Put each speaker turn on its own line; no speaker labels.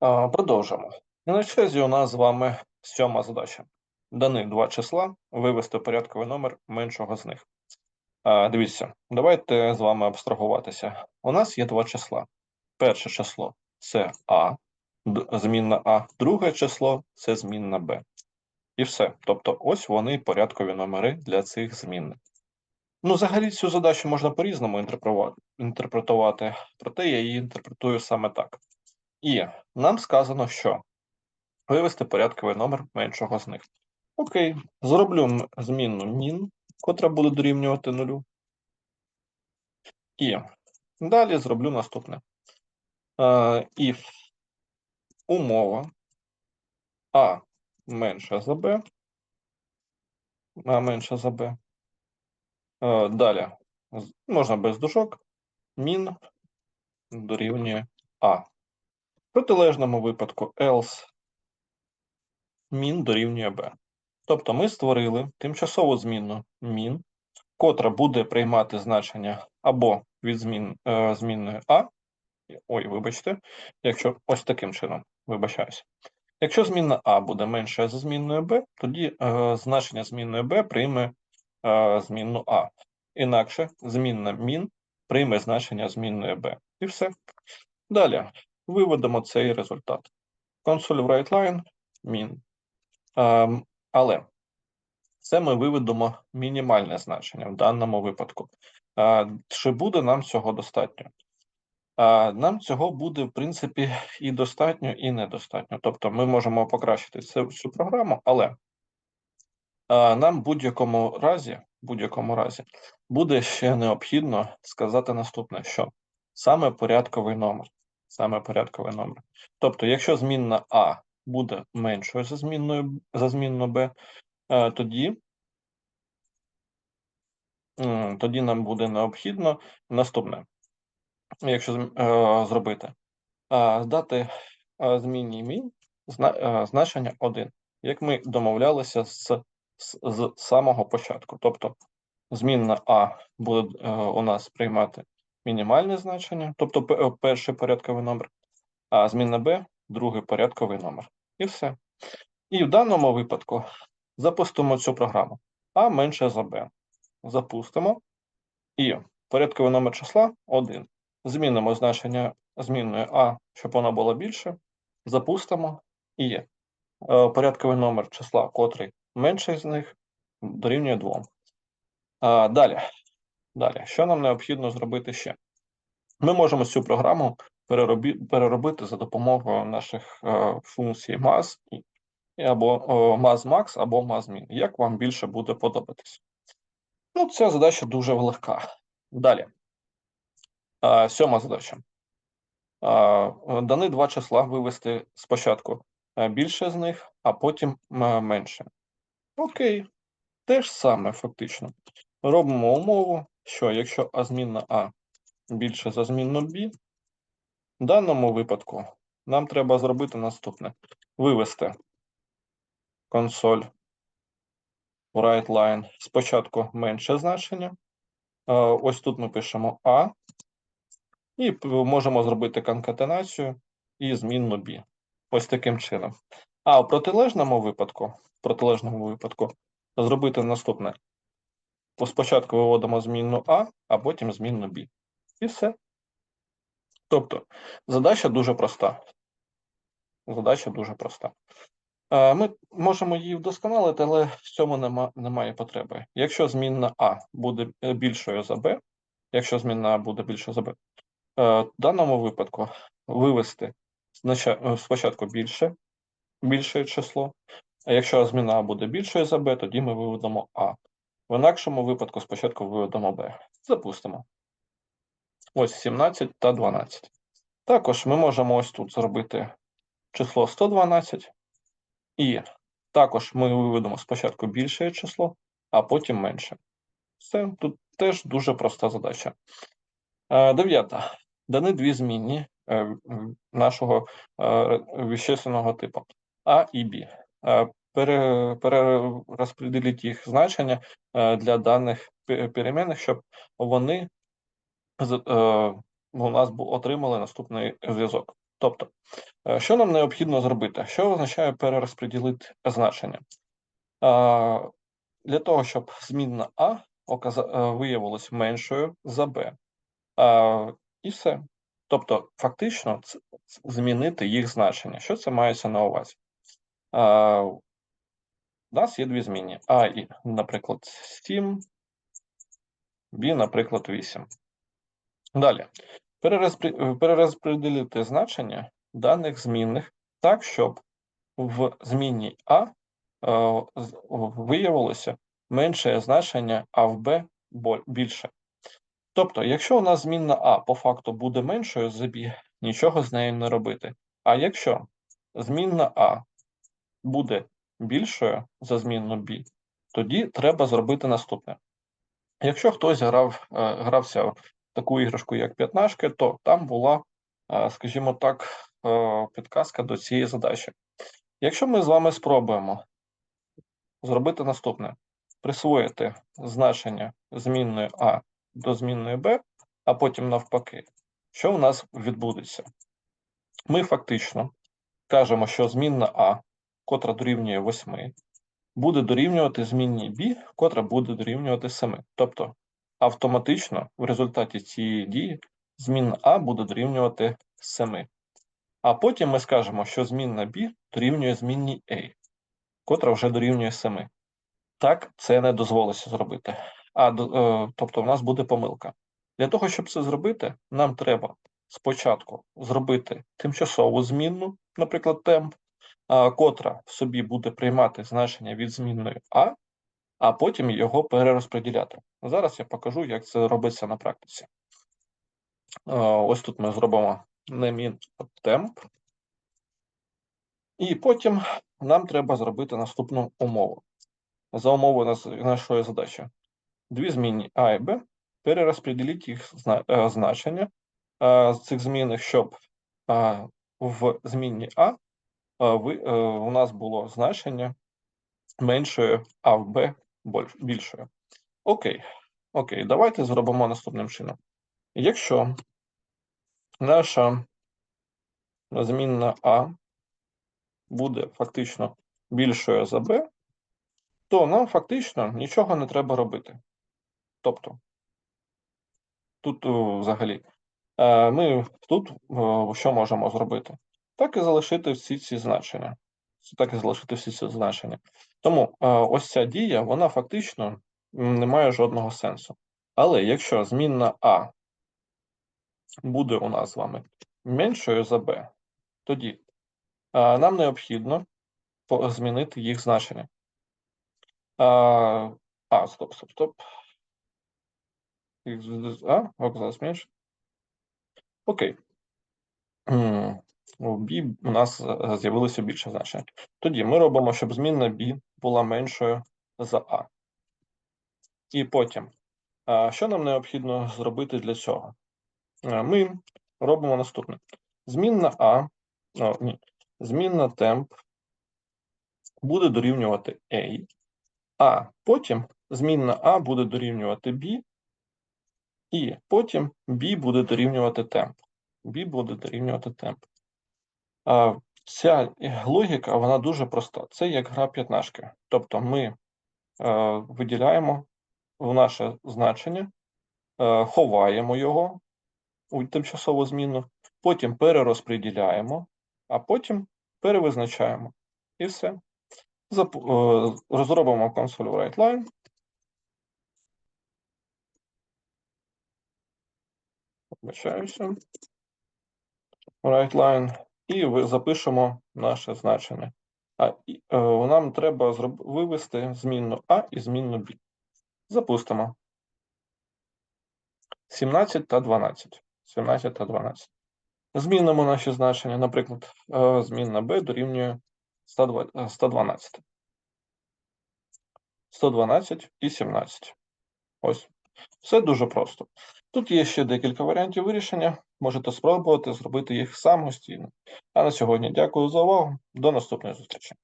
Продовжимо. І на черзі у нас з вами сьома задача. Дані два числа, вивести порядковий номер меншого з них. Дивіться, давайте з вами абстрагуватися. У нас є два числа. Перше число це А, змінна А, друге число це змінна Б. І все. Тобто, ось вони порядкові номери для цих змінних. Ну, взагалі, цю задачу можна по-різному інтерпретувати, проте я її інтерпретую саме так. І нам сказано, що вивести порядковий номер меншого з них. Окей, зроблю змінну мін, котра буде дорівнювати нулю. І далі зроблю наступне. Е, if умова А менше за Б, А менше за Б. Е, далі можна без дужок. Мін дорівнює А. В протилежному випадку else min дорівнює b. Тобто ми створили тимчасову змінну min, котра буде приймати значення або від змін, е, змінної a, ой, вибачте, якщо ось таким чином, вибачаюся. Якщо змінна a буде менша за змінною b, тоді е, значення змінної b прийме е, змінну a. Інакше змінна min прийме значення змінної b. І все. Далі виведемо цей результат. Console WriteLine min. Ем, але це ми виведемо мінімальне значення в даному випадку. Е, чи буде нам цього достатньо? Е, нам цього буде, в принципі, і достатньо, і недостатньо. Тобто ми можемо покращити цю, цю програму, але е, нам в будь-якому разі, будь-якому разі буде ще необхідно сказати наступне, що саме порядковий номер, саме порядковий номер. Тобто, якщо змінна А буде меншою за змінною за змінну Б, е, тоді, тоді нам буде необхідно наступне. Якщо е, зробити, е, дати е, змінній мін е, значення 1, як ми домовлялися з, з, з самого початку. Тобто змінна А буде е, у нас приймати мінімальне значення, тобто е, перший порядковий номер, а змінна Б другий порядковий номер. І все. І в даному випадку запустимо цю програму. А менше за Б. Запустимо. І порядковий номер числа 1. Змінимо значення змінної А, щоб вона була більше. Запустимо і є. Е, Порядковий номер числа, котрий менший з них, дорівнює 2. А, далі. Далі. Що нам необхідно зробити ще? Ми можемо цю програму переробити за допомогою наших е, функцій і або е, mass-max, або mass-min. Як вам більше буде подобатись? Ну, ця задача дуже легка. Далі. Сьома задача. Дани два числа вивести спочатку е, більше з них, а потім менше. Окей, те ж саме фактично. Робимо умову, що якщо А змінна А більше за змінну Б, в даному випадку нам треба зробити наступне: вивести консоль WriteLine спочатку менше значення. Е, Ось тут ми пишемо А, і можемо зробити конкатенацію і змінну B. Ось таким чином. А в протилежному випадку, в протилежному випадку зробити наступне. По- Спочатку виводимо змінну А, а потім змінну B. І все. Тобто, задача дуже проста. Задача дуже проста. Ми можемо її вдосконалити, але в цьому нема, немає потреби. Якщо змінна А буде е, більшою за Б, якщо змінна А буде більшою за Б, е, в даному випадку вивести е, спочатку більше, більше число, а якщо зміна А буде більшою за Б, тоді ми виведемо А. В інакшому випадку спочатку виведемо Б. Запустимо. Ось 17 та 12. Також ми можемо ось тут зробити число 112, і також ми виведемо спочатку більше число, а потім менше. Все, тут теж дуже проста задача. Е, Дев'ята. Дані дві змінні е, нашого е, вещественного типу А і Б. Пере, їх значення е, для даних пе- переменних, щоб вони е, у нас отримали наступний зв'язок. Тобто, е, що нам необхідно зробити? Що означає перерозподілити значення? Для того, щоб змінна А виявилась меншою за Б. І все. Тобто, фактично, змінити їх значення. Що це мається на увазі? У нас є дві змінні. А, і, наприклад, 7, Б, наприклад, 8. Далі. Перерозподілити значення даних змінних так, щоб в змінній А е, виявилося менше значення, а в Б більше. Тобто, якщо у нас змінна А по факту буде меншою за Б, нічого з нею не робити. А якщо змінна А буде більшою за змінну Б, тоді треба зробити наступне. Якщо хтось грав, е, грався в таку іграшку, як п'ятнашки, то там була, е, скажімо так, е, підказка до цієї задачі. Якщо ми з вами спробуємо зробити наступне: присвоїти значення змінної А до змінної Б, а потім навпаки, що у нас відбудеться? Ми фактично кажемо, що змінна А, котра дорівнює 8, буде дорівнювати змінній B, котра буде дорівнювати 7. Тобто автоматично в результаті цієї дії змінна А буде дорівнювати 7. А потім ми скажемо, що змінна B дорівнює змінній A, котра вже дорівнює 7. Так це не дозволиться зробити. А, е, тобто, в нас буде помилка. Для того, щоб це зробити, нам треба спочатку зробити тимчасову змінну, наприклад, темп, котра в собі буде приймати значення від змінної А, а потім його перерозподіляти. Зараз я покажу, як це робиться на практиці. Ось тут ми зробимо не мін, а темп. І потім нам треба зробити наступну умову. За умовою нашої задачі. Дві змінні А і Б, перерозподіліть їх е, значення е, з цих змінних, щоб е, в змінні А у нас було значення меншою, а в Б більшою. Окей, окей, давайте зробимо наступним чином. Якщо наша змінна А буде фактично більшою за Б, то нам фактично нічого не треба робити. Тобто, тут взагалі, е, ми тут що можемо зробити? Так і залишити всі ці значення. Так і залишити всі ці значення. Тому е, ось ця дія, вона фактично не має жодного сенсу. Але якщо змінна А буде у нас з вами меншою за Б, тоді е, нам необхідно змінити їх значення. А, а, стоп, стоп, стоп. А, ок, зараз менше. Окей. М, У B у нас е, з'явилося більше значення. Тоді ми робимо, щоб змінна B була меншою за А. І потім, що нам необхідно зробити для цього? Е, Ми робимо наступне. Змінна А, о, ні, змінна темп буде дорівнювати A, а потім змінна А буде дорівнювати B, і потім B буде дорівнювати темп. B буде дорівнювати темп. Ця логіка вона дуже проста. Це як гра п'ятнашки. Тобто ми е, виділяємо в наше значення, е, ховаємо його у тимчасову зміну, потім перерозподіляємо, а потім перевизначаємо. І все. Е, Розробимо консоль WriteLine. Вибачаюся. WriteLine. І запишемо наше значення. А е, нам треба вивести змінну А і змінну Б. Запустимо. 17 та 12. 17 та 12. Змінимо наші значення. Наприклад, е, змінна B дорівнює 102 е, 112. 112 і 17. Ось. Все дуже просто. Тут є ще декілька варіантів вирішення. Можете спробувати зробити їх самостійно. А на сьогодні дякую за увагу. До наступної зустрічі.